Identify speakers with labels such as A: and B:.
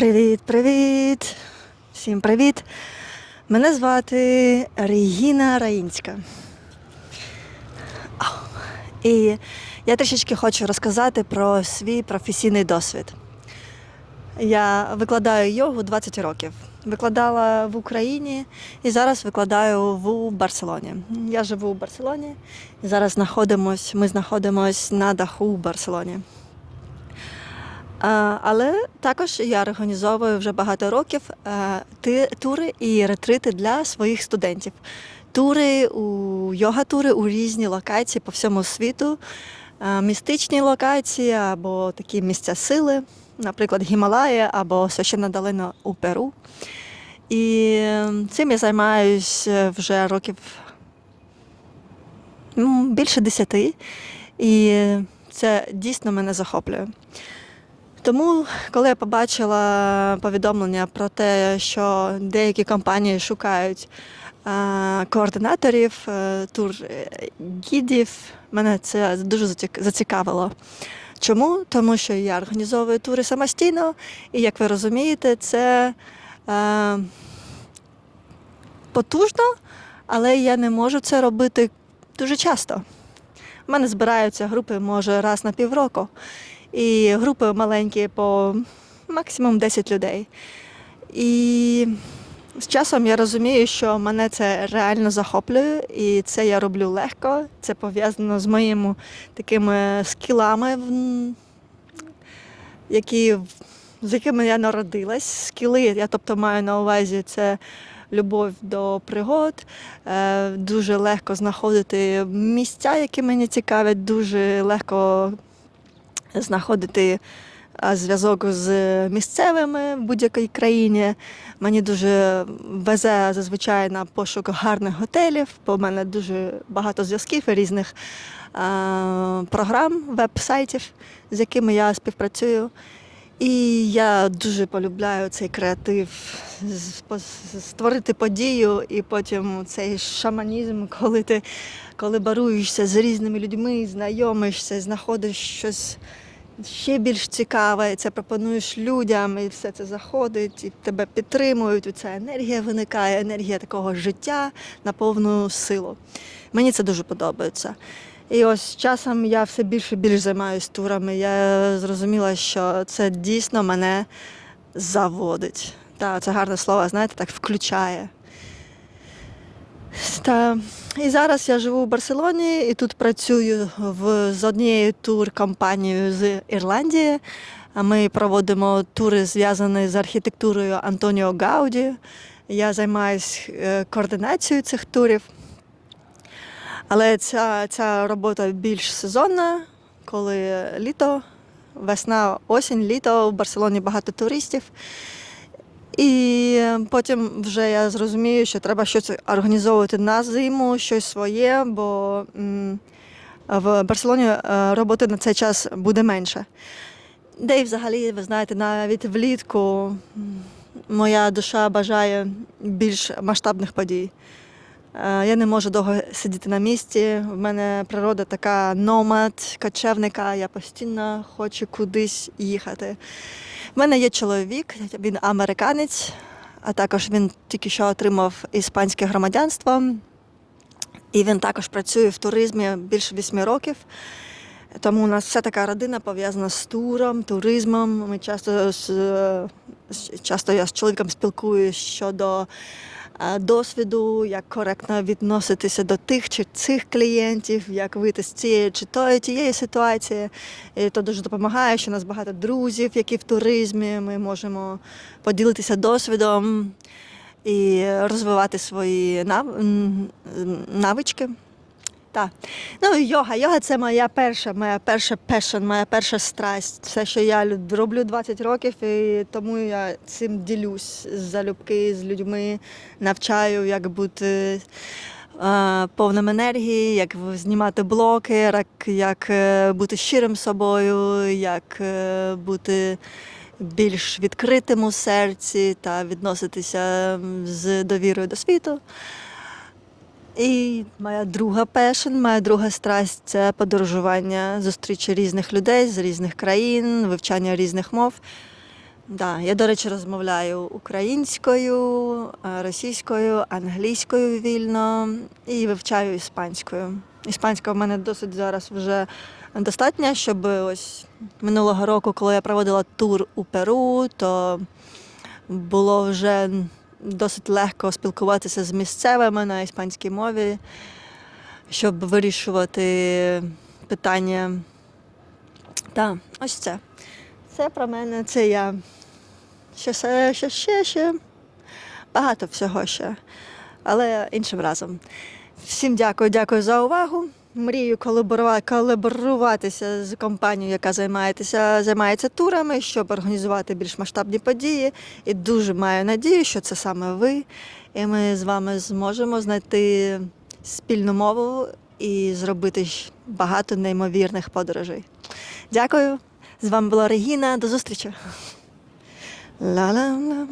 A: Привіт, привіт! Всім привіт! Мене звати Регіна Раїнська. І я трішечки хочу розказати про свій професійний досвід. Я викладаю йогу 20 років. Викладала в Україні і зараз викладаю в Барселоні. Я живу у Барселоні і зараз знаходимось, ми знаходимося на даху у Барселоні. А, Але також я організовую вже багато років е, тури і ретрити для своїх студентів. Тури у йога-тури у різні локації по всьому світу, е, містичні локації або такі місця сили, наприклад, Гімалаї або священна долина у Перу. І е, цим я займаюся вже років більше десяти. І це дійсно мене захоплює. Тому, коли я побачила повідомлення про те, що деякі компанії шукають е, координаторів, е, тур-гідів, мене це дуже зацікавило. Чому? Тому що я організовую тури самостійно, і як ви розумієте, це е, потужно, але я не можу це робити дуже часто. У мене збираються групи, може, раз на півроку. І групи маленькі по максимум 10 людей. І з часом я розумію, що мене це реально захоплює, і це я роблю легко. Це пов'язано з моїми такими скілами, які, з якими я народилась. Скіли, я тобто маю на увазі це. Любов до пригод, е, дуже легко знаходити місця, які мені цікавлять, дуже легко знаходити зв'язок з місцевими в будь-якій країні. Мені дуже везе зазвичай на пошук гарних готелів, бо в мене дуже багато зв'язків і різних програм, веб-сайтів, з якими я співпрацюю. І я дуже полюбляю цей креатив, створити подію і потім цей шаманізм, коли ти коли баруєшся з різними людьми, знайомишся, знаходиш щось ще більш цікаве, і це пропонуєш людям, і все це заходить, і тебе підтримують. і Ця енергія виникає, енергія такого життя на повну силу. Мені це дуже подобається. І ось часом я все більше і більше займаюся турами. Я зрозуміла, що це дійсно мене заводить. Та, це гарне слово, знаєте, так включає. Та, і зараз я живу в Барселоні і тут працюю в, з однією тур-компанією з Ірландії. Ми проводимо тури, зв'язані з архітектурою Антоніо Гауді. Я займаюся координацією цих турів. Але ця, ця робота більш сезонна, коли літо, весна, осінь, літо в Барселоні багато туристів. І потім вже я зрозумію, що треба щось організовувати на зиму, щось своє, бо в Барселоні е, роботи на цей час буде менше. Де і взагалі, ви знаєте, навіть влітку моя душа бажає більш масштабних подій. Е, Я не можу довго сидіти на місці. В мене природа така номад, кочевника, я постійно хочу кудись їхати. У мене є чоловік, він американець, а також він тільки що отримав іспанське громадянство. І він також працює в туризмі більше вісьми років. Тому у нас вся така родина пов'язана з туром, туризмом. Ми часто часто я з чоловіком спілкуюся щодо досвіду, як коректно відноситися до тих чи цих клієнтів, як вийти з цієї чи тої тієї ситуації. І то дуже допомагає, що у нас багато друзів, які в туризмі. Ми можемо поділитися досвідом і розвивати свої нав- навички. Так. Ну, йога. Йога це моя перша, моя перша passion, моя перша страсть. Все, що я роблю 20 років, і тому я цим ділюсь залюбки з людьми, навчаю, як бути е, повним енергії, як знімати блоки, як, як е, бути щирим собою, як е, бути більш відкритим у серці та відноситися з довірою до світу. І моя друга пешен, моя друга страсть це подорожування, зустрічі різних людей з різних країн, вивчання різних мов. Да, я, до речі, розмовляю українською, російською, англійською вільно і вивчаю іспанською. Іспанська в мене досить зараз вже достатня, щоб ось минулого року, коли я проводила тур у Перу, то було вже досить легко спілкуватися з місцевими на іспанській мові, щоб вирішувати питання. Так, ось це. Це про мене, це я. Ще, ще, ще, ще. Багато всього ще. Але іншим разом. Всім дякую, дякую за увагу. Мрію колаборува- колаборуватися з компанією, яка займається, займається турами, щоб організувати більш масштабні події. І дуже маю надію, що це саме ви. І ми з вами зможемо знайти спільну мову і зробити багато неймовірних подорожей. Дякую. З вами була Регіна. До зустрічі. Ла-ла-ла.